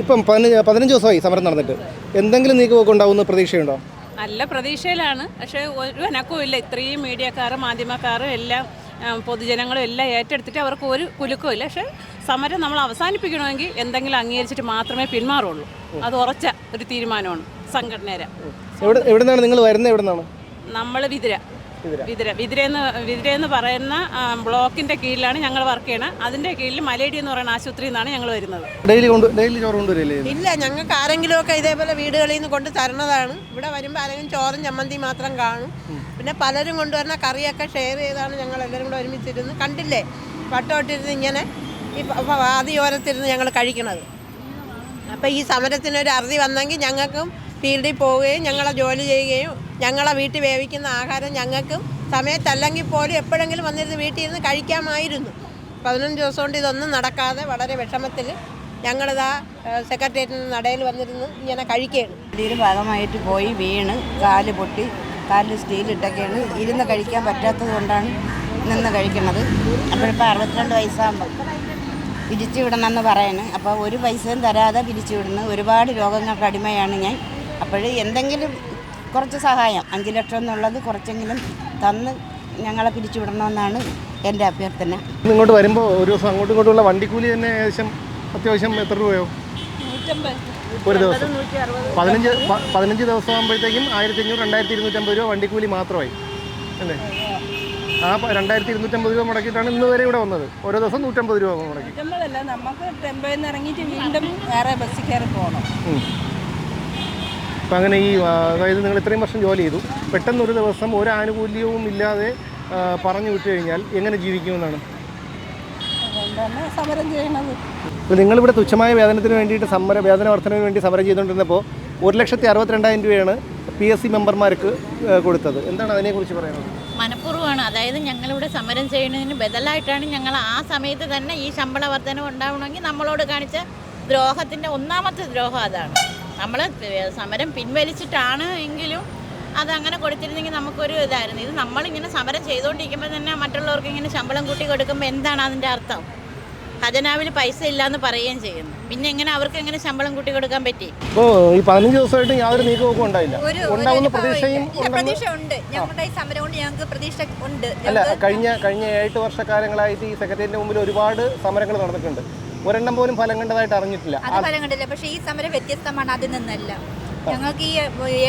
ഇപ്പം പതിനഞ്ച് പതിനഞ്ച് ദിവസമായി സമരം നടന്നിട്ട്. എന്തെങ്കിലും നീക്കുപോക്ക് ഉണ്ടാവുന്ന പ്രതീക്ഷയുണ്ടോ? നല്ല പ്രതീക്ഷയിലാണ്. പക്ഷേ ഒരു അനക്കവും ഇല്ല. ഇത്രയും മീഡിയക്കാരും മാധ്യമക്കാരും എല്ലാം പൊതുജനങ്ങളും എല്ലാം ഏറ്റെടുത്തിട്ട് അവർക്ക് ഒരു കുലുക്കവും ഇല്ല. പക്ഷേ സമരം നമ്മൾ അവസാനിപ്പിക്കണമെങ്കിൽ എന്തെങ്കിലും അംഗീകരിച്ചിട്ട് മാത്രമേ പിന്മാറുള്ളൂ. അത് ഉറച്ച ഒരു തീരുമാനമാണ് സംഘടനയുടെ. എവിടെ നിങ്ങൾ വരുന്നത്? എവിടെ നിന്നാണ് നമ്മൾ വിതിര വിതിര. വിതിര. എന്ന് വിതിര എന്ന് പറയുന്ന ബ്ലോക്കിന്റെ കീഴിലാണ് ഞങ്ങൾ വർക്ക് ചെയ്യണത് അതിന്റെ കീഴിൽ മലേഡി എന്ന് പറയുന്ന ആശുപത്രിയിൽ നിന്നാണ് ഞങ്ങൾ വരുന്നത്. ഡെയിലി കൊണ്ട് ഡെയിലി ചോറ് കൊണ്ടുവരില്ലേ ഇല്ല ഞങ്ങൾക്ക് ആരെങ്കിലും ഒക്കെ ഇതേപോലെ വീടുകളിൽ നിന്ന് കൊണ്ട് തരണതാണ്. ഇവിടെ വരുമ്പോൾ ആരെങ്കിലും ചോറും ചമ്മന്തി മാത്രം കാണും. പിന്നെ പലരും കൊണ്ടുവരുന്ന കറിയൊക്കെ ഷെയർ ചെയ്താണ് ഞങ്ങൾ എല്ലാവരും കൂടെ ഒരുമിച്ചിരുന്ന് കണ്ടില്ലേ? വട്ടോട്ടിരുന്ന് ഇങ്ങനെ ഈ പ- ഞങ്ങൾ കഴിക്കണത്. അപ്പോൾ ഈ സമരത്തിനൊരു അറുതി വന്നെങ്കിൽ ഞങ്ങൾക്കും ഫീൽഡിൽ പോവുകയും ഞങ്ങളെ ജോലി ചെയ്യുകയും ഞങ്ങളെ വീട്ടിൽ വേവിക്കുന്ന ആഹാരം ഞങ്ങൾക്കും സമയത്തല്ലെങ്കിൽ പോലും എപ്പോഴെങ്കിലും വന്നിരുന്ന് വീട്ടിൽ നിന്ന് കഴിക്കാമായിരുന്നു. പതിനഞ്ച് ദിവസം കൊണ്ട് ഇതൊന്നും നടക്കാതെ വളരെ വിഷമത്തിൽ ഞങ്ങളിതാ സെക്രട്ടേറിയറ്റിന് നടയിൽ വന്നിരുന്ന് ഇങ്ങനെ കഴിക്കുകയാണ്. ഇതിന്റെ ഭാഗമായിട്ട് പോയി വീണ് കാൽ പൊട്ടി കാലിൽ സ്റ്റീലിട്ടൊക്കെയാണ് ഇരുന്ന് കഴിക്കാൻ പറ്റാത്തത് കൊണ്ടാണ് നിന്ന് കഴിക്കുന്നത്. അപ്പോഴിപ്പോൾ അറുപത്തിരണ്ട് വയസ്സാകുമ്പോൾ പിരിച്ചു വിടണമെന്ന് പറയുന്നു അപ്പോൾ ഒരു പൈസയും തരാതെ പിരിച്ചു വിടുന്നു. ഒരുപാട് രോഗങ്ങൾക്ക് അടിമയാണ് ഞാൻ. അപ്പോൾ എന്തെങ്കിലും കുറച്ച് സഹായം. അഞ്ച് ലക്ഷം എന്നുള്ളത് കുറച്ചെങ്കിലും തന്ന് ഞങ്ങളെ പിരിച്ചുവിടണമെന്നാണ് എന്റെ അഭ്യർത്ഥന. ഇന്ന് ഇങ്ങോട്ട് വരുമ്പോൾ ഒരു ദിവസം അങ്ങോട്ടും ഇങ്ങോട്ടുള്ള വണ്ടിക്കൂലി തന്നെ ഏകദേശം അത്യാവശ്യം എത്ര രൂപയോ? ഒരു ദിവസം. പതിനഞ്ച് പതിനഞ്ച് ദിവസം ആകുമ്പോഴത്തേക്കും ആയിരത്തി അഞ്ഞൂറ് രണ്ടായിരത്തി ഇരുന്നൂറ്റമ്പത് രൂപ വണ്ടിക്കൂലി മാത്രമായി. അല്ലേ? ആ രണ്ടായിരത്തി ഇരുന്നൂറ്റമ്പത് രൂപ മുടക്കിയിട്ടാണ് ഇന്ന് വരെ ഇവിടെ വന്നത്. ഓരോ ദിവസം നൂറ്റമ്പത് രൂപ മുടക്കി. നമുക്ക് ടെമ്പോയിൽ നിന്ന് ഇറങ്ങിയിട്ട് വീണ്ടും വേറെ ബസ്സിൽ കയറി പോകണം. അപ്പം അങ്ങനെ ഈ അതായത് നിങ്ങൾ ഇത്രയും വർഷം ജോലി ചെയ്തു. പെട്ടെന്ന് ഒരു ദിവസം ഒരു ആനുകൂല്യവും ഇല്ലാതെ പറഞ്ഞു വിട്ടു കഴിഞ്ഞാൽ എങ്ങനെ ജീവിക്കുമെന്നാണ്? സമരം ചെയ്യണത്. അപ്പോൾ നിങ്ങളിവിടെ തുച്ഛമായ വേതനത്തിന് വേണ്ടിയിട്ട് സമര വേതന വർധനവിന് വേണ്ടി സമരം ചെയ്തുകൊണ്ടിരുന്നപ്പോൾ ഒരു ലക്ഷത്തി അറുപത്തിരണ്ടായിരം രൂപയാണ് പി എസ് സി മെമ്പർമാർക്ക് കൊടുത്തത്. എന്താണ് അതിനെക്കുറിച്ച് പറയുന്നത് മനഃപൂർവമാണ്. അതായത് ഞങ്ങളിവിടെ സമരം ചെയ്യുന്നതിന് ബദലായിട്ടാണ് ഞങ്ങൾ ആ സമയത്ത് തന്നെ ഈ ശമ്പള വർധന ഉണ്ടാവണമെങ്കിൽ നമ്മളോട് കാണിച്ച ദ്രോഹത്തിന്റെ ഒന്നാമത്തെ ദ്രോഹം അതാണ്. നമ്മൾ സമരം പിൻവലിച്ചിട്ടാണ് എങ്കിലും അതങ്ങനെ കൊടുത്തിരുന്നെങ്കിൽ നമുക്കൊരു ഇതായിരുന്നു. ഇത് നമ്മളിങ്ങനെ സമരം ചെയ്തുകൊണ്ടിരിക്കുമ്പോൾ തന്നെ മറ്റുള്ളവർക്ക് ഇങ്ങനെ ശമ്പളം കൂട്ടി കൊടുക്കുമ്പോൾ എന്താണ് അതിന്റെ അർത്ഥം? ഖജനാവിൽ പൈസ ഇല്ലാന്ന് പറയുകയും ചെയ്യുന്നു. പിന്നെ എങ്ങനെ അവർക്ക് എങ്ങനെ ശമ്പളം കൂട്ടി കൊടുക്കാൻ പറ്റി? ഇപ്പോ ഈ പതിനഞ്ച് ദിവസമായിട്ട് യാതൊരു നീക്കമൊക്കെ ഉണ്ടായില്ല. ഉണ്ടാവുന്ന പ്രതീക്ഷയും പ്രതീക്ഷ ഉണ്ട്. ഞങ്ങളുടെ ഈ സമരം കൊണ്ട് ഞങ്ങൾക്ക് പ്രതീക്ഷ ഉണ്ട്. അല്ല കഴിഞ്ഞ കഴിഞ്ഞ ഏഴ് വർഷക്കാലങ്ങളായിട്ട് ഈ സെക്രട്ടേറിയറ്റിന് മുമ്പിൽ ഒരുപാട് സമരങ്ങൾ നടന്നിട്ടുണ്ട്. ഒരെണ്ണം പോലും ഫലം കണ്ടതായിട്ട് അറിഞ്ഞിട്ടില്ല. അത് ഫലം കണ്ടില്ല. പക്ഷേ ഈ സമരം വ്യത്യസ്തമാണ് അതിൽ നിന്നല്ല. ഞങ്ങൾക്ക് ഈ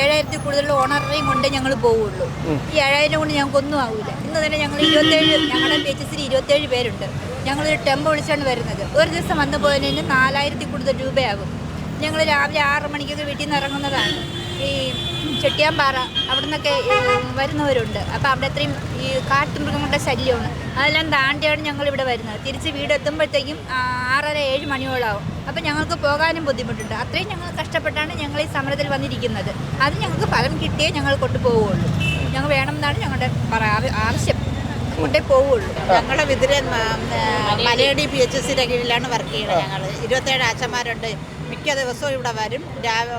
ഏഴായിരത്തിൽ കൂടുതൽ ഓണറേയും കൊണ്ട് ഞങ്ങൾ പോവുള്ളൂ. ഈ ഏഴായിരം കൊണ്ട് ഞങ്ങൾക്ക് ഒന്നും ആവില്ല ഇന്ന് തന്നെ ഞങ്ങൾ ഇരുപത്തേഴ് ഞങ്ങളുടെ പി എച്ച് എസിൽ ഇരുപത്തേഴ് പേരുണ്ട്. ഞങ്ങളൊരു ടെമ്പോ വിളിച്ചാണ് വരുന്നത്. ഒരു ദിവസം വന്നു പോയതിന് നാലായിരത്തി കൂടുതൽ രൂപയാകും. ഞങ്ങൾ രാവിലെ ആറ് മണിക്കൊക്കെ വീട്ടിൽ നിന്ന് ഇറങ്ങുന്നതാണ്. ഈ ചെട്ടിയാമ്പാറ അവിടെ നിന്നൊക്കെ വരുന്നവരുണ്ട്. അപ്പോൾ അവിടെ അത്രയും ഈ കാട്ടുമൃഗങ്ങളുടെ ശല്യമാണ്. അതെല്ലാം താണ്ടിയാണ് ഞങ്ങൾ ഇവിടെ വരുന്നത്. തിരിച്ച് വീട് എത്തുമ്പോഴത്തേക്കും ആറര ഏഴ് മണിയോളാവും. അപ്പം ഞങ്ങൾക്ക് പോകാനും ബുദ്ധിമുട്ടുണ്ട്. അത്രയും ഞങ്ങൾ കഷ്ടപ്പെട്ടാണ് ഞങ്ങൾ ഈ സമരത്തിൽ വന്നിരിക്കുന്നത്. അത് ഞങ്ങൾക്ക് ഫലം കിട്ടിയേ ഞങ്ങൾ കൊണ്ടുപോവുള്ളൂ ഞങ്ങൾ വേണമെന്നാണ് ഞങ്ങളുടെ ആവശ്യം. കൊണ്ടേ പോവുള്ളൂ. ഞങ്ങളുടെ വിതിര മലയടി പി എച്ച് സിയുടെ കീഴിലാണ് വർക്ക് ചെയ്യുന്നത് ഞങ്ങൾ ഇരുപത്തേഴ് ആച്ചന്മാരുണ്ട് മിക്ക ദിവസവും ഇവിടെ വരും.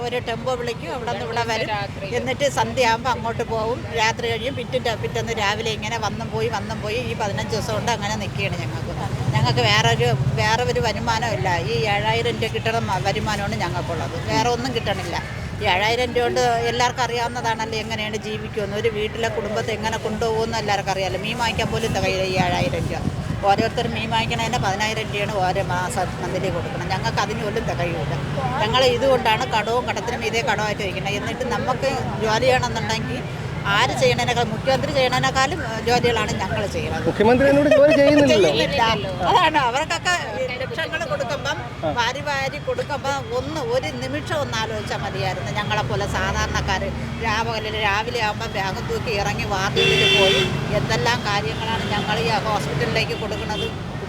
ഒരു ടെമ്പോ വിളിക്കും അവിടെ നിന്ന് ഇവിടെ വരും. എന്നിട്ട് സന്ധ്യയാകുമ്പോൾ അങ്ങോട്ട് പോകും രാത്രി കഴിയും പിറ്റിന്റെ പിറ്റേന്ന് രാവിലെ ഇങ്ങനെ വന്നും പോയി വന്നും പോയി. ഈ പതിനഞ്ച് ദിവസം കൊണ്ട് അങ്ങനെ നിൽക്കുകയാണ് ഞങ്ങൾക്ക്. ഞങ്ങൾക്ക് വേറെ ഒരു വേറെ ഒരു വരുമാനമില്ല ഈ ഏഴായിരം രൂപ കിട്ടണ വരുമാനമാണ് ഞങ്ങൾക്കുള്ളത്. വേറെ ഒന്നും കിട്ടണില്ല. ഈ ഏഴായിരം രൂപ കൊണ്ട് എല്ലാവർക്കും അറിയാവുന്നതാണല്ലോ എങ്ങനെയാണ് ജീവിക്കുമെന്ന്. ഒരു വീട്ടിലെ കുടുംബത്തെ എങ്ങനെ കൊണ്ടുപോകുമെന്ന് എല്ലാവർക്കും അറിയാമല്ലോ. മീൻ വാങ്ങിക്കാൻ പോലും തകയില്ല ഈ ഏഴായിരം രൂപ. ഓരോരുത്തർ മീൻ വാങ്ങിക്കണതിന്റെ പതിനായിരം രൂപയാണ് ഓരോ മാസം മന്തിലി കൊടുക്കണം. ഞങ്ങൾക്ക് അതിന് ഒന്നും തികയില്ല ഞങ്ങൾ ഇതുകൊണ്ടാണ് കടവും കടത്തിനും ഇതേ കടമായിട്ട് വയ്ക്കുന്നത് എന്നിട്ട് നമുക്ക് ജോലി ചെയ്യണമെന്നുണ്ടെങ്കിൽ ആര് ചെയ്യണേനേക്കാൾ മുഖ്യമന്ത്രി ചെയ്യണേനേക്കാളും ജോലികളാണ് ഞങ്ങൾ ചെയ്യുന്നത്. മുഖ്യമന്ത്രി എന്നോട് ജോലി ചെയ്യുന്നില്ലല്ലോ? ചെയ്യുന്നില്ല അതാണ് അവർക്കൊക്കെ ലക്ഷങ്ങൾ കൊടുക്കുമ്പം വാരി വാരി കൊടുക്കുമ്പോൾ ഒന്ന് ഒരു നിമിഷം ഒന്ന് ആലോചിച്ചാൽ മതിയായിരുന്നു. ഞങ്ങളെ പോലെ സാധാരണക്കാർ രാവിലെ രാവിലെ ആകുമ്പോൾ ബാഗ് തൂക്കി ഇറങ്ങി വാർഡിൽ പോയി എന്തെല്ലാം കാര്യങ്ങളാണ് ഞങ്ങൾ ഈ ഹോസ്പിറ്റലിലേക്ക് കൊടുക്കുന്നത്?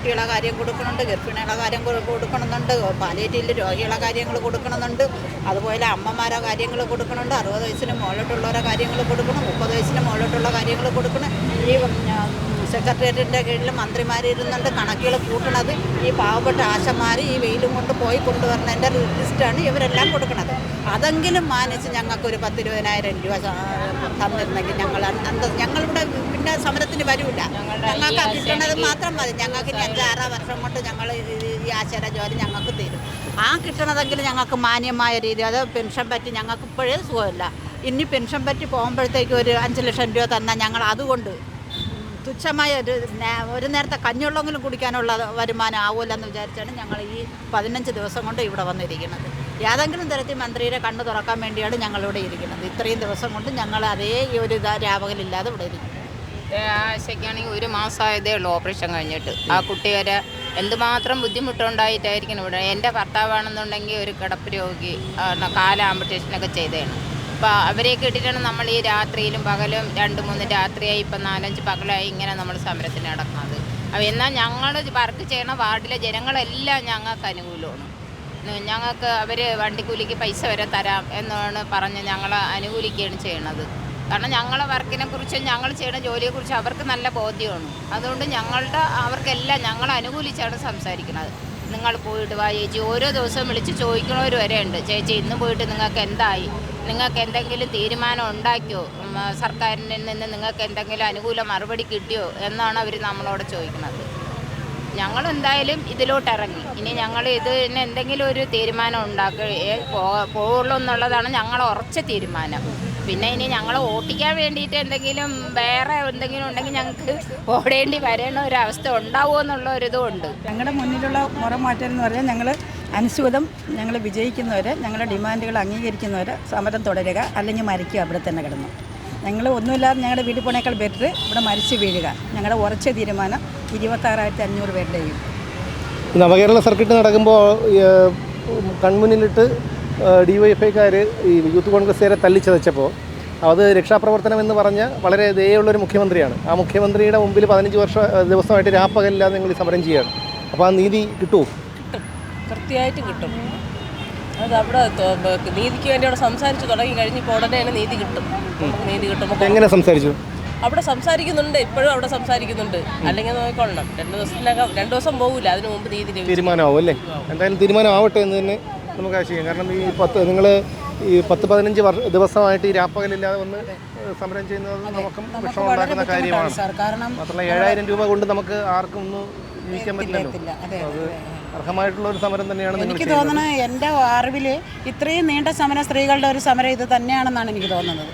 കുട്ടികളെ കാര്യം കൊടുക്കുന്നുണ്ട് ഗർഭിണികളെ കാര്യം കൊടു- കൊടുക്കണമെന്നുണ്ട് പാലിയേറ്റീവിൽ രോഗികളെ കാര്യങ്ങൾ കൊടുക്കണമെന്നുണ്ട് അതുപോലെ അമ്മമാരെ കാര്യങ്ങൾ കൊടുക്കണമുണ്ട് അറുപത് വയസ്സിന് മുകളിലോട്ടുള്ളവരെ കാര്യങ്ങൾ കൊടുക്കണം മുപ്പത് വയസ്സിന് മുകളിലോട്ടുള്ള കാര്യങ്ങൾ കൊടുക്കണം ഈ സെക്രട്ടേറിയറ്റിന്റെ കീഴിൽ മന്ത്രിമാരിരുന്നുണ്ട്. കണക്കുകൾ കൂട്ടണത് ഈ പാവപ്പെട്ട ആശന്മാർ ഈ വെയിലും കൊണ്ട് പോയി കൊണ്ടുവരുന്നതിന്റെ ലിസ്റ്റാണ് ഇവരെല്ലാം കൊടുക്കുന്നത് അതെങ്കിലും മാനിച്ച് ഞങ്ങൾക്കൊരു പത്തിരുപതിനായിരം രൂപ തന്നിരുന്നെങ്കിൽ ഞങ്ങൾ അന്ത ഞങ്ങളിവിടെ പിന്നെ സമരത്തിന് വരില്ല ഞങ്ങൾക്ക് കിട്ടണത് മാത്രം മതി. ഞങ്ങൾക്ക് ഇനി അഞ്ചാറ് വർഷം കൊണ്ട് ഞങ്ങൾ ഈ ആശാര ജോലി ഞങ്ങൾക്ക് തരും. ആ കിട്ടണതെങ്കിലും ഞങ്ങൾക്ക് മാന്യമായ രീതി അത് പെൻഷൻ പറ്റി ഞങ്ങൾക്ക് ഇപ്പോഴേ സുഖമില്ല. ഇനി പെൻഷൻ പറ്റി പോകുമ്പോഴത്തേക്ക് ഒരു അഞ്ച് ലക്ഷം രൂപ തന്നാൽ ഞങ്ങൾ അതുകൊണ്ട് തുച്ഛമായ ഒരു ഒരു നേരത്തെ കഞ്ഞുള്ളെങ്കിലും കുടിക്കാനുള്ള വരുമാനം ആവുമല്ലെന്ന് വിചാരിച്ചാണ് ഞങ്ങൾ ഈ പതിനഞ്ച് ദിവസം കൊണ്ട് ഇവിടെ വന്നിരിക്കുന്നത്. ഏതെങ്കിലും തരത്തിൽ മന്ത്രിയുടെ കണ്ണ് തുറക്കാൻ വേണ്ടിയാണ് ഞങ്ങളിവിടെ ഇരിക്കുന്നത്. ഇത്രയും ദിവസം കൊണ്ട് ഞങ്ങൾ അതേ ഒരു ഇതാ രാപകലില്ലാതെ ഇവിടെ ഇരിക്കുന്നു. ആശയ്ക്കാണെങ്കിൽ ഒരു മാസമായതേ ഉള്ളൂ ഓപ്പറേഷൻ കഴിഞ്ഞിട്ട്. ആ കുട്ടിവരെ എന്തുമാത്രം ബുദ്ധിമുട്ടുണ്ടായിട്ടായിരിക്കണം ഇവിടെ? എന്റെ ഭർത്താവാണെന്നുണ്ടെങ്കിൽ ഒരു കിടപ്പ് രോഗി കാൽ ആമ്പുട്ടേഷനൊക്കെ ചെയ്തതാണ് അപ്പോൾ അവരെയൊക്കെ ഇട്ടിട്ടാണ് നമ്മൾ ഈ രാത്രിയിലും പകലും രണ്ട് മൂന്ന് രാത്രിയായി ഇപ്പം നാലഞ്ച് പകലായി ഇങ്ങനെ നമ്മൾ സമരത്തിന് നടക്കുന്നത്. അപ്പോൾ എന്നാൽ ഞങ്ങൾ വർക്ക് ചെയ്യണ വാർഡിലെ ജനങ്ങളെല്ലാം ഞങ്ങൾക്ക് അനുകൂലമാണ്. ഞങ്ങൾക്ക് അവർ വണ്ടിക്കൂലിക്ക് പൈസ വരെ തരാം എന്നാണ് പറഞ്ഞ് ഞങ്ങൾ അനുകൂലിക്കുകയാണ് ചെയ്യണത്. കാരണം ഞങ്ങളെ വർക്കിനെ കുറിച്ചും ഞങ്ങൾ ചെയ്യുന്ന ജോലിയെക്കുറിച്ചും അവർക്ക് നല്ല ബോധ്യമാണ്. അതുകൊണ്ട് ഞങ്ങളുടെ അവർക്കെല്ലാം ഞങ്ങൾ അനുകൂലിച്ചാണ് സംസാരിക്കുന്നത് നിങ്ങൾ പോയിട്ട് വാ ചേച്ചി. ഓരോ ദിവസവും വിളിച്ച് ചോദിക്കണവർ വരെ ഉണ്ട് ചേച്ചി ഇന്ന് പോയിട്ട് നിങ്ങൾക്ക് എന്തായി? നിങ്ങൾക്ക് എന്തെങ്കിലും തീരുമാനം ഉണ്ടാക്കിയോ? സർക്കാരിൽ നിന്ന് നിങ്ങൾക്ക് എന്തെങ്കിലും അനുകൂല മറുപടി കിട്ടിയോ? എന്നാണ് അവർ നമ്മളോട് ചോദിക്കുന്നത്. ഞങ്ങൾ എന്തായാലും ഇതിലോട്ട് ഇറങ്ങി. ഇനി ഞങ്ങൾ ഇതിന് എന്തെങ്കിലും ഒരു തീരുമാനം ഉണ്ടാക്കുക പോകുള്ളൂ എന്നുള്ളതാണ് ഞങ്ങൾ ഉറച്ച തീരുമാനം. പിന്നെ ഇനി ഞങ്ങൾ ഓട്ടിക്കാൻ വേണ്ടിയിട്ട് എന്തെങ്കിലും വേറെ എന്തെങ്കിലും ഉണ്ടെങ്കിൽ ഞങ്ങൾക്ക് ഓടേണ്ടി വരേണ്ട ഒരു അവസ്ഥ ഉണ്ടാവുമോ എന്നുള്ള ഒരിതും ഉണ്ട് ഞങ്ങളുടെ മുന്നിലുള്ള മുറമാറ്റം എന്ന് പറഞ്ഞാൽ ഞങ്ങൾ അനുസൃതം ഞങ്ങൾ വിജയിക്കുന്നവരെ ഞങ്ങളുടെ ഡിമാൻഡുകൾ അംഗീകരിക്കുന്നവരെ സമരം തുടരുക അല്ലെങ്കിൽ മരിക്കുക അവിടെ തന്നെ കിടന്നു. ഞങ്ങൾ ഒന്നുമില്ലാതെ ഞങ്ങളുടെ വീട്ടിൽ പോണേക്കാൾ ബെറ്റർ ഇവിടെ മരിച്ചു വീഴുക. ഞങ്ങളുടെ ഉറച്ച തീരുമാനം ഇരുപത്താറായിരത്തി അഞ്ഞൂറ് പേരുടെയും. നവകേരള സർക്കിട്ട് നടക്കുമ്പോൾ കൺമുന്നിലിട്ട് ഡി വൈ എഫ് ഐക്കാർ ഈ യൂത്ത് കോൺഗ്രസ്സുകാരെ തല്ലിച്ചതച്ചപ്പോൾ അത് രക്ഷാപ്രവർത്തനം എന്ന് പറഞ്ഞ വളരെ ദയുള്ളൊരു മുഖ്യമന്ത്രിയാണ്. ആ മുഖ്യമന്ത്രിയുടെ മുമ്പിൽ പതിനഞ്ച് വർഷ ദിവസമായിട്ട് രാപ്പകലില്ലാതെ നിങ്ങൾ സമരം ചെയ്യുകയാണ്. അപ്പോൾ ആ നീതി കിട്ടുമോ? കിട്ടും. കൃത്യമായിട്ട് കിട്ടും. അത് അവിടെ നീതിക്ക് വേണ്ടി അവിടെ സംസാരിച്ച് തുടങ്ങി കഴിഞ്ഞപ്പോൾ ഉടനെ തന്നെ നീതി കിട്ടും. നീതി കിട്ടുമ്പോൾ എങ്ങനെ സംസാരിച്ചു? അവിടെ സംസാരിക്കുന്നുണ്ട്. ഇപ്പോഴും അവിടെ സംസാരിക്കുന്നുണ്ട്. അല്ലെങ്കിൽ നോക്കിക്കൊള്ളണം രണ്ട് ദിവസത്തിനകം രണ്ട് ദിവസം പോകില്ല അതിന് മുമ്പ് നീതി തീരുമാനമാവും അല്ലേ? എന്തായാലും തീരുമാനമാവട്ടെ എന്ന് തന്നെ നമുക്ക് ചെയ്യാം. കാരണം ഈ പത്ത് നിങ്ങൾ ഈ പത്ത് പതിനഞ്ച് വർഷ ദിവസമായിട്ട് ഈ രാപ്പകലില്ലാതെ വന്ന് സമരം ചെയ്യുന്നത് നമുക്കും വിഷമം ഉണ്ടാക്കുന്ന കാര്യമാണ്. മാത്രമല്ല ഏഴായിരം രൂപ കൊണ്ട് നമുക്ക് ആർക്കും ഒന്നും ജീവിക്കാൻ പറ്റില്ലല്ലോ. അതെ അർഹമായിട്ടുള്ള ഒരു സമരം തന്നെയാണ് എനിക്ക് തോന്നുന്നത് എന്റെ അറിവിൽ ഇത്രയും നീണ്ട സമരം സ്ത്രീകളുടെ ഒരു സമരം ഇത് തന്നെയാണെന്നാണ് എനിക്ക് തോന്നുന്നത്.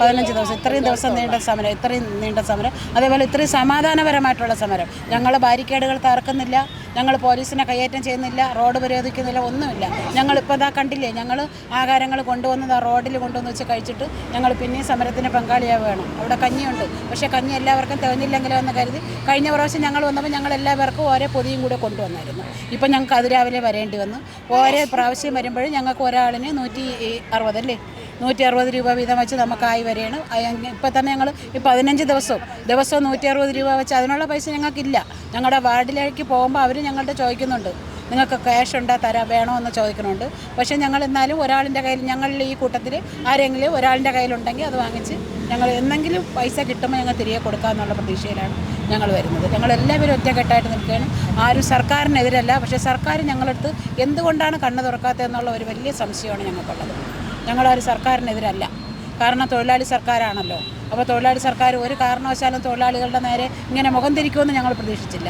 പതിനഞ്ച് ദിവസം ഇത്രയും ദിവസം നീണ്ട സമരം ഇത്രയും നീണ്ട സമരം. അതേപോലെ ഇത്രയും സമാധാനപരമായിട്ടുള്ള സമരം. ഞങ്ങൾ ബാരിക്കേഡുകൾ തറക്കുന്നില്ല ഞങ്ങൾ പോലീസിനെ കയ്യേറ്റം ചെയ്യുന്നില്ല റോഡ് പരിശോധിക്കുന്നില്ല ഒന്നുമില്ല. ഞങ്ങൾ ഇപ്പോൾ ഇതാ കണ്ടില്ലേ ഞങ്ങൾ ആഹാരങ്ങൾ കൊണ്ടുവന്നത് ആ റോഡിൽ കൊണ്ടുവന്ന് വെച്ച് കഴിച്ചിട്ട് ഞങ്ങൾ പിന്നെയും സമരത്തിന് പങ്കാളിയാവുകയാണ്. അവിടെ കഞ്ഞിയുണ്ട്. പക്ഷേ കഞ്ഞി എല്ലാവർക്കും തികഞ്ഞില്ലെങ്കിലോ എന്ന് കരുതി കഴിഞ്ഞ പ്രാവശ്യം ഞങ്ങൾ വന്നപ്പോൾ ഞങ്ങൾ എല്ലാവർക്കും ഓരോ പൊതിയും കൂടെ കൊണ്ടുവന്നായിരുന്നു. ഇപ്പം ഞങ്ങൾക്ക് അതിരാവിലെ വരേണ്ടി വന്നു. ഓരോ പ്രാവശ്യം വരുമ്പോഴും ഞങ്ങൾക്ക് ഒരാളിന് നൂറ്റി അറുപതല്ലേ നൂറ്റി അറുപത് രൂപ വീതം വെച്ച് നമുക്കായി വരികയാണ്. ഇപ്പം തന്നെ ഞങ്ങൾ ഈ പതിനഞ്ച് ദിവസവും ദിവസവും നൂറ്റി അറുപത് രൂപ വെച്ച് അതിനുള്ള പൈസ ഞങ്ങൾക്കില്ല. ഞങ്ങളുടെ വാർഡിലേക്ക് പോകുമ്പോൾ അവർ ഞങ്ങളുടെ ചോദിക്കുന്നുണ്ട്. നിങ്ങൾക്ക് ക്യാഷ് ഉണ്ടോ തരാം വേണോ എന്ന് ചോദിക്കുന്നുണ്ട്. പക്ഷേ ഞങ്ങൾ എന്നാലും ഒരാളിന്റെ കയ്യിൽ ഞങ്ങളിൽ ഈ കൂട്ടത്തിൽ ആരെങ്കിലും ഒരാളിന്റെ കയ്യിലുണ്ടെങ്കിൽ അത് വാങ്ങിച്ച് ഞങ്ങൾ എന്തെങ്കിലും പൈസ കിട്ടുമ്പോൾ ഞങ്ങൾ തിരികെ കൊടുക്കാമെന്നുള്ള പ്രതീക്ഷയിലാണ് ഞങ്ങൾ വരുന്നത്. ഞങ്ങളെല്ലാവരും ഒറ്റക്കെട്ടായിട്ട് നിൽക്കുകയാണ്. ആരും സർക്കാരിനെതിരല്ല. പക്ഷേ സർക്കാർ ഞങ്ങളടുത്ത് എന്തുകൊണ്ടാണ് കണ്ണ് തുറക്കാത്തതെന്നുള്ള ഒരു വലിയ സംശയമാണ് ഞങ്ങൾക്കുള്ളത്. ഞങ്ങളാരും സർക്കാരിനെതിരല്ല. കാരണം തൊഴിലാളി സർക്കാരാണല്ലോ. അപ്പോൾ തൊഴിലാളി സർക്കാർ ഒരു കാരണവശാലും തൊഴിലാളികളുടെ നേരെ ഇങ്ങനെ മുഖം തിരിക്കുമെന്ന് ഞങ്ങൾ പ്രതീക്ഷിച്ചില്ല.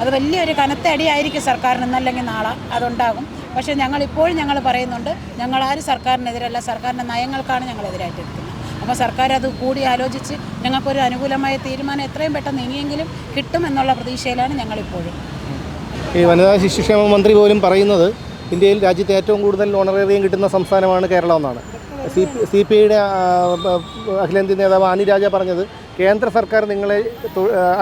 അത് വലിയൊരു കനത്ത അടിയായിരിക്കും സർക്കാരിന് ഇന്നല്ലെങ്കിൽ നാളെ അതുണ്ടാകും. പക്ഷേ ഞങ്ങൾ ഇപ്പോഴും ഞങ്ങൾ പറയുന്നുണ്ട് ഞങ്ങളാരും സർക്കാരിനെതിരല്ല സർക്കാരിന്റെ നയങ്ങൾക്കാണ് ഞങ്ങളെതിരായിട്ട് നിൽക്കുന്നത് അപ്പോൾ സർക്കാർ അത് കൂടി ആലോചിച്ച് ഞങ്ങൾക്കൊരു അനുകൂലമായ തീരുമാനം എത്രയും പെട്ടെന്ന് ഇനിയെങ്കിലും കിട്ടുമെന്നുള്ള പ്രതീക്ഷയിലാണ് ഞങ്ങളിപ്പോഴും. ഈ വനിതാ ശിശുക്ഷേമ മന്ത്രി പോലും പറയുന്നത് ഇന്ത്യയിൽ രാജ്യത്തെ ഏറ്റവും കൂടുതൽ ഓണറേറിയം കിട്ടുന്ന സംസ്ഥാനമാണ് കേരളം എന്നാണ്. സി സി പി ഐയുടെ അഖിലേന്ത്യാ നേതാവ് ആനി രാജ പറഞ്ഞത് കേന്ദ്ര സർക്കാർ നിങ്ങളെ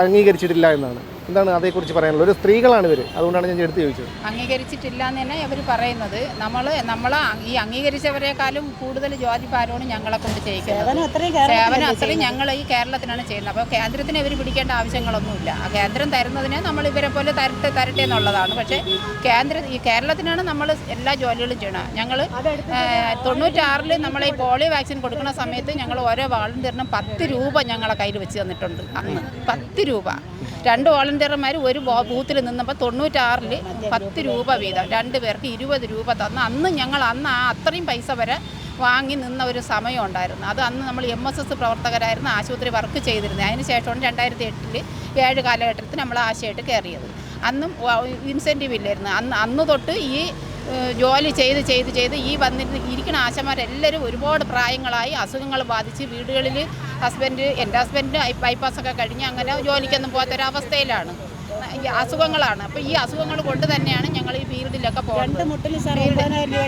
അംഗീകരിച്ചിട്ടില്ല എന്നാണ്. എന്താണ് അതേക്കുറിച്ച് പറയാനുള്ളത്? ഒരു സ്ത്രീകളാണ് ഇവർ അതുകൊണ്ടാണ് ഞാൻ എടുത്ത് ചോദിച്ചത്. അംഗീകരിച്ചിട്ടില്ല എന്ന് തന്നെ ഇവർ പറയുന്നത്. നമ്മൾ നമ്മൾ ഈ അംഗീകരിച്ചവരെക്കാളും കൂടുതൽ ജോലി ഭാരമാണ് ഞങ്ങളെ കൊണ്ട് ചെയ്യിക്കുന്നത്. സേവനം അത്രയും ഞങ്ങൾ ഈ കേരളത്തിനാണ് ചെയ്യുന്നത്. അപ്പോൾ കേന്ദ്രത്തിന് ഇവർ പിടിക്കേണ്ട ആവശ്യങ്ങളൊന്നുമില്ല. ആ കേന്ദ്രം തരുന്നതിന് നമ്മൾ ഇവരെ പോലെ തരട്ടെ തരട്ടെ എന്നുള്ളതാണ്. പക്ഷേ കേന്ദ്ര ഈ കേരളത്തിനാണ് നമ്മൾ എല്ലാ ജോലികളും ചെയ്യണം. ഞങ്ങൾ തൊണ്ണൂറ്റാറിൽ നമ്മൾ ഈ പോളിയോ വാക്സിൻ കൊടുക്കുന്ന സമയത്ത് ഞങ്ങൾ ഓരോ വാളണ്ടിയറിനും പത്ത് രൂപ ഞങ്ങളെ കയ്യിൽ വെച്ച് തന്നിട്ടുണ്ട് അന്ന്. പത്ത് രൂപ. രണ്ട് വോളണ്ടിയർമാർ ഒരു ബൂത്തിൽ നിന്നപ്പോൾ തൊണ്ണൂറ്റാറിൽ പത്ത് രൂപ വീതം. രണ്ട് പേർക്ക് ഇരുപത് രൂപ തന്ന്. അന്ന് ഞങ്ങൾ അന്ന് ആ അത്രയും പൈസ വരെ വാങ്ങി നിന്ന ഒരു സമയം ഉണ്ടായിരുന്നു. അത് അന്ന് നമ്മൾ എം എസ് എസ് പ്രവർത്തകരായിരുന്നു ആശുപത്രി വർക്ക് ചെയ്തിരുന്നത്. അതിന് ശേഷമാണ് രണ്ടായിരത്തി എട്ടിൽ ഏഴ് കാലഘട്ടത്തിൽ നമ്മൾ ആശയമായിട്ട് കയറിയത്. അന്നും ഇൻസെന്റീവ് ഇല്ലായിരുന്നു. അന്ന് അന്ന് തൊട്ട് ഈ ജോലി ചെയ്ത് ചെയ്ത് ചെയ്ത് ഈ വന്നിരുന്ന് ഇരിക്കുന്ന ആശമാരെല്ലാവരും ഒരുപാട് പ്രായങ്ങളായി അസുഖങ്ങൾ ബാധിച്ച് വീടുകളിൽ ഹസ്ബൻഡ് എന്റെ ഹസ്ബൻഡ് ബൈപ്പാസൊക്കെ കഴിഞ്ഞ് അങ്ങനെ ജോലിക്കൊന്നും പോകാത്തൊരവസ്ഥയിലാണ്. അസുഖങ്ങളാണ്. അപ്പോൾ ഈ അസുഖങ്ങൾ കൊണ്ട് തന്നെയാണ് ഞങ്ങൾ ഈ ഫീൽഡിലൊക്കെ പോകുന്നത്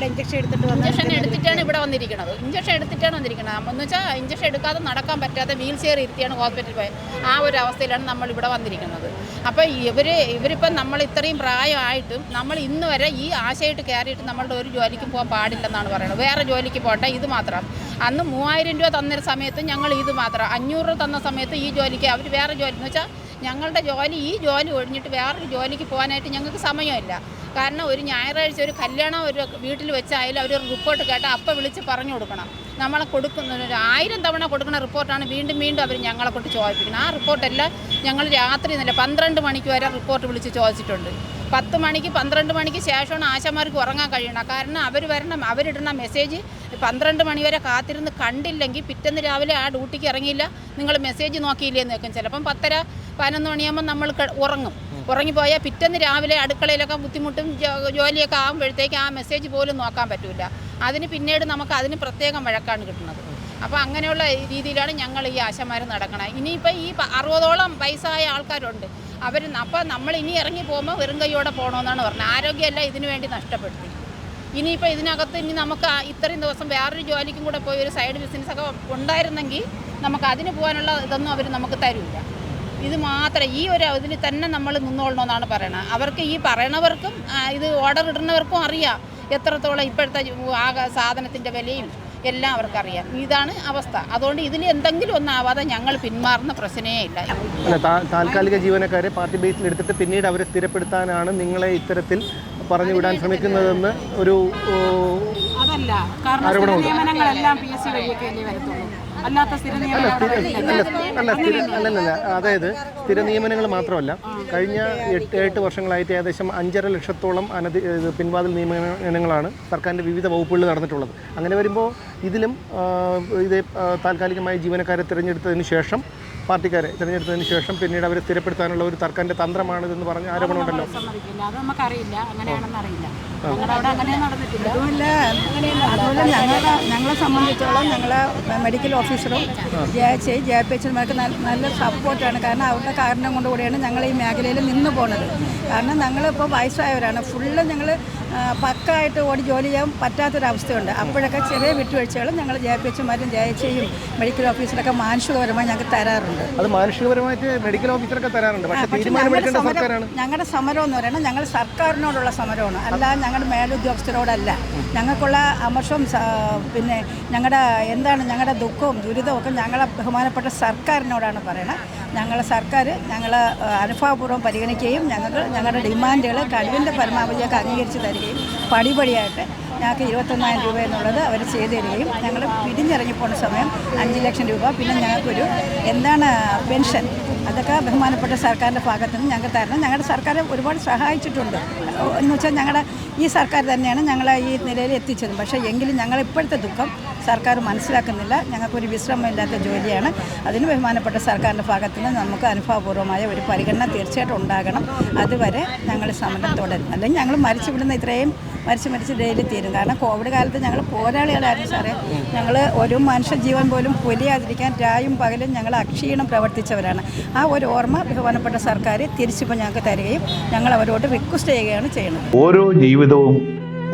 ഇഞ്ചക്ഷൻ എടുത്തിട്ടാണ് ഇവിടെ വന്നിരിക്കുന്നത് ഇഞ്ചക്ഷൻ എടുത്തിട്ടാണ് വന്നിരിക്കുന്നത് എന്ന് വെച്ചാൽ ഇഞ്ചക്ഷൻ എടുക്കാതെ നടക്കാൻ പറ്റാതെ വീൽ ചെയർ ഇരുത്തിയാണ് ഹോസ്പിറ്റലിൽ പോയത്. ആ ഒരു അവസ്ഥയിലാണ് നമ്മൾ ഇവിടെ വന്നിരിക്കുന്നത്. അപ്പോൾ ഇവർ ഇവരിപ്പം നമ്മൾ ഇത്രയും പ്രായമായിട്ടും നമ്മൾ ഇന്ന് വരെ ഈ ആശയായിട്ട് കയറിയിട്ട് നമ്മളുടെ ഒരു ജോലിക്കും പോകാൻ പാടില്ലെന്നാണ് പറയുന്നത്. വേറെ ജോലിക്ക് പോകട്ടെ ഇത് മാത്രം. അന്ന് മൂവായിരം രൂപ തന്നൊരു സമയത്ത് ഞങ്ങൾ ഇത് മാത്രം. അഞ്ഞൂറ് രൂപ തന്ന സമയത്ത് ഈ ജോലിക്ക് അവർ വേറെ ജോലി എന്ന് വെച്ചാൽ ഞങ്ങളുടെ ജോലി ഈ ജോലി ഒഴിഞ്ഞിട്ട് വേറൊരു ജോലിക്ക് പോകാനായിട്ട് ഞങ്ങൾക്ക് സമയമില്ല. കാരണം ഒരു ഞായറാഴ്ച ഒരു കല്യാണം ഒരു വീട്ടിൽ വെച്ചായാലും അവർ റിപ്പോർട്ട് കേട്ടാൽ അപ്പം വിളിച്ച് പറഞ്ഞു കൊടുക്കണം. നമ്മളെ കൊടുക്കുന്ന ഒരു ആയിരം തവണ കൊടുക്കുന്ന റിപ്പോർട്ടാണ് വീണ്ടും വീണ്ടും അവർ ഞങ്ങളെ കൊണ്ട് ചോദിപ്പിക്കുന്നത്. ആ റിപ്പോർട്ടെല്ലാം ഞങ്ങൾ രാത്രി നല്ല പന്ത്രണ്ട് മണിക്ക് വരെ റിപ്പോർട്ട് വിളിച്ച് ചോദിച്ചിട്ടുണ്ട്. പത്ത് മണിക്ക് പന്ത്രണ്ട് മണിക്ക് ശേഷമാണ് ആശാമാർക്ക് ഉറങ്ങാൻ കഴിയണം കാരണം അവർ വരണം അവരിടുന്ന മെസ്സേജ് പന്ത്രണ്ട് മണിവരെ കാത്തിരുന്ന് കണ്ടില്ലെങ്കിൽ പിറ്റന്ന് രാവിലെ ആ ഡ്യൂട്ടിക്ക് ഇറങ്ങിയില്ല നിങ്ങൾ മെസ്സേജ് നോക്കിയില്ലേ എന്ന് വെക്കും ചിലപ്പം പത്തര പതിനൊന്ന് മണിയാകുമ്പോൾ നമ്മൾ ഉറങ്ങും. ഉറങ്ങിപ്പോയാൽ പിറ്റന്ന് രാവിലെ അടുക്കളയിലൊക്കെ ബുദ്ധിമുട്ടും ജോലിയൊക്കെ ആകുമ്പോഴത്തേക്ക് ആ മെസ്സേജ് പോലും നോക്കാൻ പറ്റില്ല അതിന് പിന്നീട് നമുക്ക് അതിന് പ്രത്യേകം വഴക്കാണ് കിട്ടുന്നത്. അപ്പോൾ അങ്ങനെയുള്ള രീതിയിലാണ് ഞങ്ങൾ ഈ ആശമാർ നടക്കണത്. ഇനിയിപ്പോൾ ഈ അറുപതോളം വയസ്സായ ആൾക്കാരുണ്ട്. അവർ അപ്പോൾ നമ്മൾ ഇനി ഇറങ്ങി പോകുമ്പോൾ വെറും കൈയോടെ പോകണമെന്നാണ് പറഞ്ഞത്. ആരോഗ്യമല്ല ഇതിനു വേണ്ടി നഷ്ടപ്പെടുത്തി. ഇനിയിപ്പോൾ ഇതിനകത്ത് ഇനി നമുക്ക് ഇത്രയും ദിവസം വേറൊരു ജോലിക്കും കൂടെ പോയി ഒരു സൈഡ് ബിസിനസ്സൊക്കെ ഉണ്ടായിരുന്നെങ്കിൽ നമുക്ക് അതിന് പോകാനുള്ള ഇതൊന്നും അവർ നമുക്ക് തരില്ല. ഇത് മാത്രം ഈ ഒരു ഇതിന് തന്നെ നമ്മൾ നിന്നോളണമെന്നാണ് പറയണത്. അവർക്ക് ഈ പറയണവർക്കും ഇത് ഓർഡർ ഇടുന്നവർക്കും അറിയാം എത്രത്തോളം ഇപ്പോഴത്തെ സാധനത്തിന്റെ വിലയും എല്ലാം അവർക്കറിയാം ഇതാണ് അവസ്ഥ. അതുകൊണ്ട് ഇതിന് എന്തെങ്കിലും ഒന്നാവാതെ ഞങ്ങൾ പിന്മാറുന്ന പ്രശ്നമേ ഇല്ല. അല്ല താൽക്കാലിക ജീവനക്കാരെ പാർട്ടി ബേസിൽ എടുത്തിട്ട് പിന്നീട് അവരെ സ്ഥിരപ്പെടുത്താനാണ് നിങ്ങളെ ഇത്തരത്തിൽ പറഞ്ഞു വിടാൻ ശ്രമിക്കുന്നതെന്ന് ഒരു അതല്ല. കാരണം നിയമനങ്ങളെല്ലാം പി എസ് സി വഴിയൊക്കെ അല്ലേ വരത്തുള്ളൂ. അല്ലാത്ത സ്ഥിര അല്ലല്ല അതായത് സ്ഥിര നിയമനങ്ങൾ മാത്രമല്ല. കഴിഞ്ഞ എട്ട് എട്ട് വർഷങ്ങളായിട്ട് ഏകദേശം അഞ്ചര ലക്ഷത്തോളം അനധി പിൻവാതിൽ നിയമനങ്ങളാണ് സർക്കാരിന്റെ വിവിധ വകുപ്പുകളിൽ നടന്നിട്ടുള്ളത്. അങ്ങനെ വരുമ്പോൾ ഇതിലും ഇതേ താൽക്കാലികമായി ജീവനക്കാരെ തിരഞ്ഞെടുത്തതിന് ശേഷം പാർട്ടിക്കാരെ തിരഞ്ഞെടുത്തതിന് ശേഷം പിന്നീട് അവരെ സ്ഥിരപ്പെടുത്താനുള്ള ഒരു സർക്കാരിന്റെ തന്ത്രമാണിതെന്ന് പറഞ്ഞ ആരോപണമുണ്ടല്ലോ? അത് നമുക്കറിയില്ല. അറിയില്ല സംബന്ധിച്ചോളം അതുമല്ല അതുപോലെ ഞങ്ങളെ ഞങ്ങളെ സംബന്ധിച്ചോളം ഞങ്ങൾ മെഡിക്കൽ ഓഫീസറും ജെ പി നല്ല നല്ല സപ്പോർട്ടാണ് കാരണം അവരുടെ കാരണം കൊണ്ടുകൂടിയാണ് ഞങ്ങൾ ഈ മേഖലയിൽ നിന്ന് പോണത്. കാരണം ഞങ്ങളിപ്പോൾ വയസ്സായവരാണ്. ഫുള്ള് ഞങ്ങൾ പക്കായിട്ട് ഓടി ജോലി ചെയ്യാൻ പറ്റാത്തൊരവസ്ഥയുണ്ട്. അപ്പോഴൊക്കെ ചെറിയ വിട്ടുവീഴ്ചകളും ഞങ്ങൾ ജെ ജയച്ചയും മെഡിക്കൽ ഓഫീസറൊക്കെ മാനുഷികപരമായി ഞങ്ങൾക്ക് തരാറുണ്ട്. അത് മാനുഷികപരമായിട്ട് മെഡിക്കൽ ഓഫീസറൊക്കെ തരാറുണ്ട്. സമരം ഞങ്ങളുടെ സമരം എന്ന് പറയുന്നത് ഞങ്ങൾ സർക്കാരിനോടുള്ള സമരമാണ്. അല്ല ഞങ്ങളുടെ മേലുദ്യോഗസ്ഥരോടല്ല. ഞങ്ങൾക്കുള്ള അമർഷവും പിന്നെ ഞങ്ങളുടെ എന്താണ് ഞങ്ങളുടെ ദുഃഖവും ദുരിതവും ഒക്കെ ഞങ്ങളെ ബഹുമാനപ്പെട്ട സർക്കാരിനോടാണ് പറയുന്നത് ഞങ്ങളെ സർക്കാർ ഞങ്ങൾ അനുഭാവപൂർവം പരിഗണിക്കുകയും ഞങ്ങൾക്ക് ഞങ്ങളുടെ ഡിമാൻഡുകൾ കഴിവിന്റെ പരമാവധിയൊക്കെ അംഗീകരിച്ച് തരികയും പടിപടിയായിട്ട് ഞങ്ങൾക്ക് ഇരുപത്തൊന്നായിരം രൂപ എന്നുള്ളത് അവർ ചെയ്തു തരികയും ഞങ്ങൾ പിരിഞ്ഞിറങ്ങിപ്പോണ സമയം അഞ്ച് ലക്ഷം രൂപ. പിന്നെ ഞങ്ങൾക്കൊരു എന്താണ് പെൻഷൻ അതൊക്കെ ബഹുമാനപ്പെട്ട സർക്കാരിന്റെ ഭാഗത്ത് നിന്ന് ഞങ്ങൾക്ക് തരണം. ഞങ്ങളുടെ സർക്കാർ ഒരുപാട് സഹായിച്ചിട്ടുണ്ട്. എന്ന് വെച്ചാൽ ഞങ്ങളുടെ ഈ സർക്കാർ തന്നെയാണ് ഞങ്ങളെ ഈ നിലയിൽ എത്തിച്ചത് പക്ഷേ എങ്കിലും ഞങ്ങളിപ്പോഴത്തെ ദുഃഖം സർക്കാർ മനസ്സിലാക്കുന്നില്ല. ഞങ്ങൾക്കൊരു വിശ്രമമില്ലാത്ത ജോലിയാണ്. അതിന് ബഹുമാനപ്പെട്ട സർക്കാരിന്റെ ഭാഗത്തു നിന്ന് നമുക്ക് അനുഭവപൂർവമായ ഒരു പരിഗണന തീർച്ചയായിട്ടും ഉണ്ടാകണം. അതുവരെ ഞങ്ങൾ സമരം തുടരും. അല്ലെങ്കിൽ ഞങ്ങൾ മരിച്ചു വിടുന്ന ഇത്രയും മരിച്ച് മരിച്ച് ഡെയിലി തീരും. കാരണം കോവിഡ് കാലത്ത് ഞങ്ങൾ പോരാളികളായിരുന്നു സാറേ. ഞങ്ങൾ ഒരു മനുഷ്യ ജീവൻ പോലും പൊലിയാതിരിക്കാൻ രായും പകലും ഞങ്ങൾ അക്ഷീണം പ്രവർത്തിച്ചവരാണ്. ആ ഒരു ഓർമ്മ ബഹുമാനപ്പെട്ട സർക്കാർ തിരിച്ചിപ്പോൾ ഞങ്ങൾക്ക് തരികയും ഞങ്ങൾ അവരോട് റിക്വസ്റ്റ് ചെയ്യുകയാണ് ചെയ്യുന്നത്. ഓരോ ജീവിതവും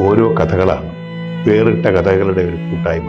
ഓരോ കഥകളാണ്. വേറിട്ട കഥകളുടെ ഒരു കൂട്ടായ്മ.